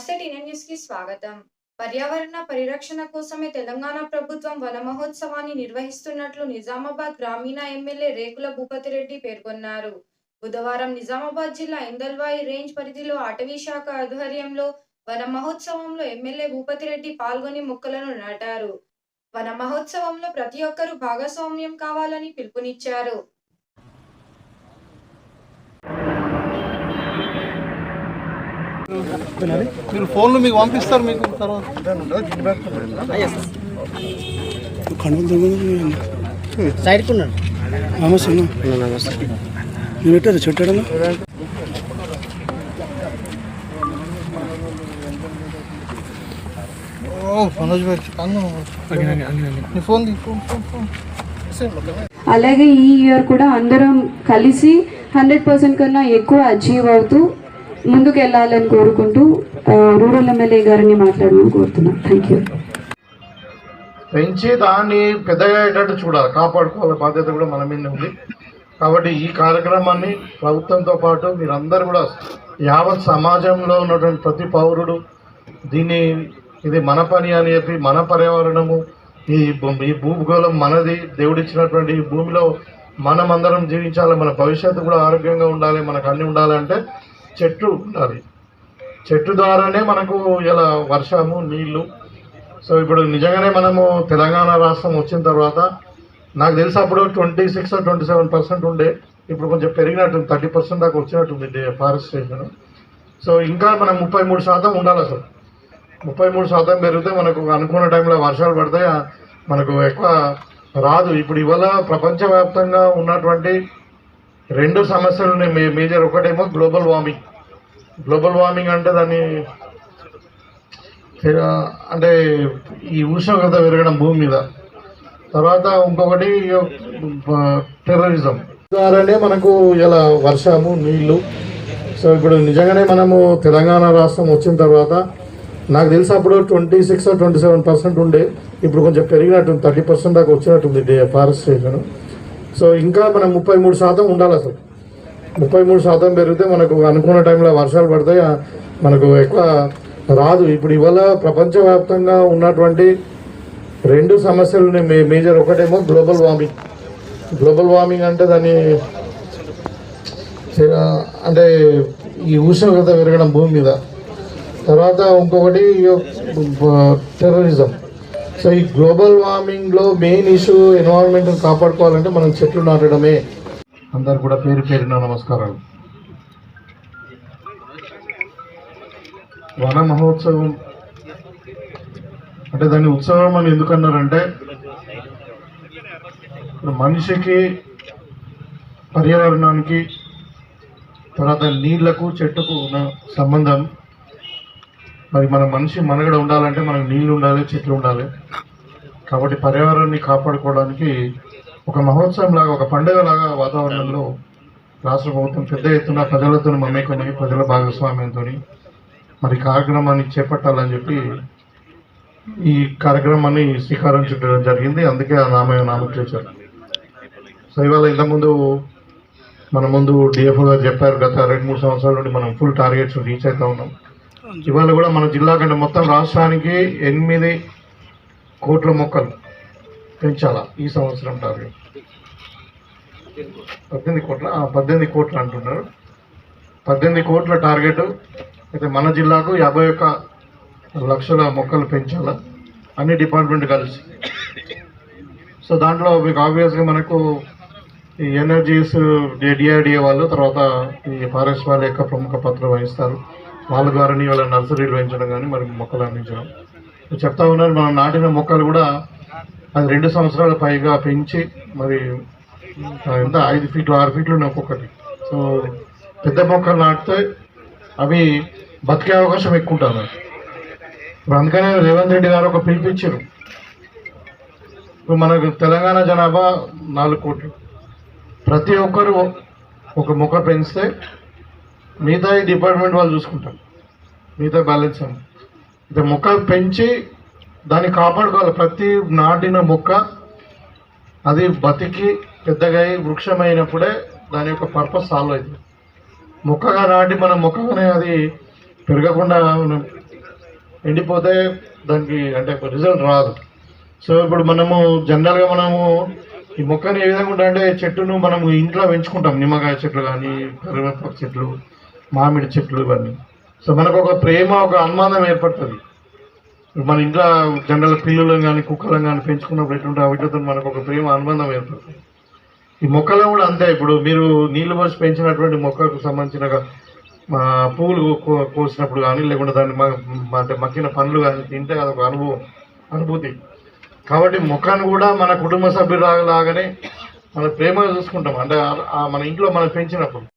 నమస్తే న్యూస్కి స్వాగతం. పర్యావరణ పరిరక్షణ కోసమే తెలంగాణ ప్రభుత్వం వన మహోత్సవాన్ని నిర్వహిస్తున్నట్లు నిజామాబాద్ గ్రామీణ ఎమ్మెల్యే రేకుల భూపతి రెడ్డి పేర్కొన్నారు. బుధవారం నిజామాబాద్ జిల్లా ఇందల్వాయి రేంజ్ పరిధిలో అటవీ శాఖ ఆధ్వర్యంలో వన మహోత్సవంలో ఎమ్మెల్యే భూపతి రెడ్డి పాల్గొని మొక్కలను నాటారు. వన మహోత్సవంలో ప్రతి ఒక్కరూ భాగస్వామ్యం కావాలని పిలుపునిచ్చారు. మీరు ఫోన్లు మీకు పంపిస్తారు మీకు తర్వాత? నమస్తే పెట్టారు ఫోన్. అలాగే ఈ ఇయర్ కూడా అందరం కలిసి హండ్రెడ్ పర్సెంట్ కన్నా ఎక్కువ అచీవ్ అవుతూ ముందుకు వెళ్ళాలని కోరుకుంటూ రూరల్ ఎమ్మెల్యే గారిని మాట్లాడమని కోరుతున్నాను థ్యాంక్ యూ పెంచి దాన్ని పెద్దగా అయ్యేటట్టు చూడాలి. కాపాడుకోవాలి. బాధ్యత కూడా మన మీద ఉంది. కాబట్టి ఈ కార్యక్రమాన్ని ప్రభుత్వంతో పాటు మీరందరూ కూడా యావత్ సమాజంలో ఉన్నటువంటి ప్రతి పౌరుడు దీన్ని ఇది మన పని అని చెప్పి మన పర్యావరణము ఈ ఈ భూగోళం మనది దేవుడిచ్చినటువంటి ఈ భూమిలో మనం అందరం జీవించాలి మన భవిష్యత్తు కూడా ఆరోగ్యంగా ఉండాలి మనకు అన్నీ ఉండాలంటే చెట్టు ఉండాలి. చెట్టు ద్వారానే మనకు ఇలా వర్షము నీళ్ళు. సో ఇప్పుడు నిజంగానే మనము తెలంగాణ రాష్ట్రం వచ్చిన తర్వాత నాకు తెలిసి అప్పుడు twenty six twenty seven percent ఉండే. ఇప్పుడు కొంచెం పెరిగినట్టుంది థర్టీ పర్సెంట్ దాకా వచ్చినట్టుంది ఫారెస్టేషన్. సో ఇంకా మనం ముప్పై మూడు శాతం ఉండాలి అసలు. ముప్పై మూడు శాతం పెరిగితే మనకు అనుకున్న టైంలో వర్షాలు పడితే మనకు ఎక్కువ రాదు. ఇప్పుడు ఇవాళ ప్రపంచవ్యాప్తంగా ఉన్నటువంటి రెండు సమస్యలు ఉన్నాయి. మేజర్ ఒకటేమో గ్లోబల్ వార్మింగ్. గ్లోబల్ వార్మింగ్ అంటే దాన్ని అంటే ఈ ఉష్ణోగ్రత పెరగడం భూమి మీద. తర్వాత ఇంకొకటి టెర్రరిజం. ద్వారానే మనకు ఇలా వర్షము నీళ్ళు. సో ఇప్పుడు నిజంగానే మనము తెలంగాణ రాష్ట్రం వచ్చిన తర్వాత నాకు తెలిసి అప్పుడు twenty six twenty seven percent ఉండే. ఇప్పుడు కొంచెం పెరిగినట్టుంది థర్టీ పర్సెంట్ దాకా వచ్చినట్టుంది ఫారెస్టేషన్ సో ఇంకా మనం ముప్పై మూడు శాతం ఉండాలి అసలు. ముప్పై మూడు శాతం పెరిగితే మనకు అనుకున్న టైంలో వర్షాలు పడతాయి? మనకు ఎక్కువ రాదు. ఇప్పుడు ఇవాళ ప్రపంచవ్యాప్తంగా ఉన్నటువంటి రెండు సమస్యలు మేజర్ ఒకటేమో గ్లోబల్ వార్మింగ్. గ్లోబల్ వార్మింగ్ అంటే దాన్ని అంటే ఈ ఉష్ణోగ్రత పెరగడం భూమి మీద. తర్వాత ఇంకొకటి టెర్రరిజం. సో ఈ గ్లోబల్ వార్మింగ్లో మెయిన్ ఇష్యూ ఎన్వైరాన్మెంట్ని కాపాడుకోవాలంటే మనం చెట్లు నాటడమే. అందరు కూడా పేరు పేరున నమస్కారాలు. వన మహోత్సవం అంటే దాన్ని ఉత్సవం అని ఎందుకన్నారంటే మనిషికి పర్యావరణానికి తర్వాత నీళ్ళకు చెట్టుకు ఉన్న సంబంధం మరి మన మనిషి మనగడ ఉండాలంటే మనకు నీళ్ళు ఉండాలి చెట్లు ఉండాలి. కాబట్టి పర్యావరణాన్ని కాపాడుకోవడానికి ఒక మహోత్సవం లాగా ఒక పండుగ లాగా వాతావరణంలో రాష్ట్ర ప్రభుత్వం పెద్ద ఎత్తున ప్రజలతో మమేకమై ప్రజల భాగస్వామ్యంతో మరి కార్యక్రమాన్ని చేపట్టాలని చెప్పి ఈ కార్యక్రమాన్ని శ్రీకారం చుట్టడం జరిగింది. అందుకే ఆ నామ నామకరించారు సో ఇవాళ ఇంతకుముందు మన ముందు డిఎఫ్ఓ గారు చెప్పారు గత రెండు మూడు సంవత్సరాల నుండి మనం ఫుల్ టార్గెట్స్ రీచ్ అవుతా ఉన్నాం. ఇవాళ కూడా మన జిల్లా కంటే మొత్తం రాష్ట్రానికి ఎనిమిది కోట్ల మొక్కలు పెంచాలా ఈ సంవత్సరం టార్గెట్? పద్దెనిమిది కోట్ల పద్దెనిమిది కోట్లు అంటున్నారు. పద్దెనిమిది కోట్ల టార్గెట్ అయితే మన జిల్లాకు యాభై ఒక్క లక్షల మొక్కలు పెంచాలా? అన్ని డిపార్ట్మెంట్ కలిసి. సో దాంట్లో మీకు ఆబ్వియస్గా మనకు ఈ ఎనర్జీస్ డిఆర్డిఏ వాళ్ళు తర్వాత ఈ ఫారెస్ట్ వాళ్ళ యొక్క ప్రముఖ పాత్ర వహిస్తారు. వాళ్ళ ద్వారానే వాళ్ళ నర్సరీలు పెంచడం కానీ మరి మొక్కలు అందించడం. చెప్తా ఉన్నారు మనం నాటిన మొక్కలు కూడా అది రెండు సంవత్సరాల పైగా పెంచి మరి ఎంత? ఐదు ఫీట్లు ఆరు ఫీట్లు ఉన్నాయి ఒక్కొక్కటి. సో పెద్ద మొక్కలు నాటితే అవి బతికే అవకాశం ఎక్కువ ఉంటుంది ఇప్పుడు అందుకనే రేవంత్ రెడ్డి గారు ఒక పిలిపించారు. ఇప్పుడు మనకు తెలంగాణ జనాభా నాలుగు కోట్లు. ప్రతి ఒక్కరు ఒక మొక్క పెంచితే మిగతా ఈ డిపార్ట్మెంట్ వాళ్ళు చూసుకుంటారు. మిగతా బ్యాలెన్స్ అని అయితే మొక్క పెంచి దాన్ని కాపాడుకోవాలి. ప్రతి నాటిన మొక్క అది బతికి పెద్దగా అయి వృక్షమైనప్పుడే దాని యొక్క పర్పస్ సాల్వ్ అవుతుంది. మొక్కగా నాటి మనం మొక్కగానే అది పెరగకుండా ఎండిపోతే దానికి అంటే రిజల్ట్ రాదు. సో ఇప్పుడు మనము జనరల్గా మనము ఈ మొక్కని ఏ విధంగా ఉంటాయంటే చెట్టును మనము ఇంట్లో పెంచుకుంటాం. నిమ్మకాయ చెట్లు కానీ కరివేపాకు చెట్లు మామిడి చెట్లు ఇవన్నీ. సో మనకు ఒక ప్రేమ ఒక అనుమానం ఏర్పడుతుంది. మన ఇంట్లో జనరల్ పిల్లులను కానీ కుక్కలను కానీ పెంచుకున్నప్పుడు ఎటువంటి వాటితో మనకు ఒక ప్రేమ అనుబంధం ఏర్పడుతుంది. ఈ మొక్కలు కూడా అంతే. ఇప్పుడు మీరు నీళ్ళు పోసి పెంచినటువంటి మొక్కకు సంబంధించిన మా పువ్వులు కో- కోసినప్పుడు కానీ లేకుండా దాన్ని అంటే మక్కిన పండ్లు కానీ తింటే అదొక అనుభవం అనుభూతి. కాబట్టి మొక్కను కూడా మన కుటుంబ సభ్యులాగానే మన ప్రేమగా చూసుకుంటాం. అంటే మన ఇంట్లో మనం పెంచినప్పుడు.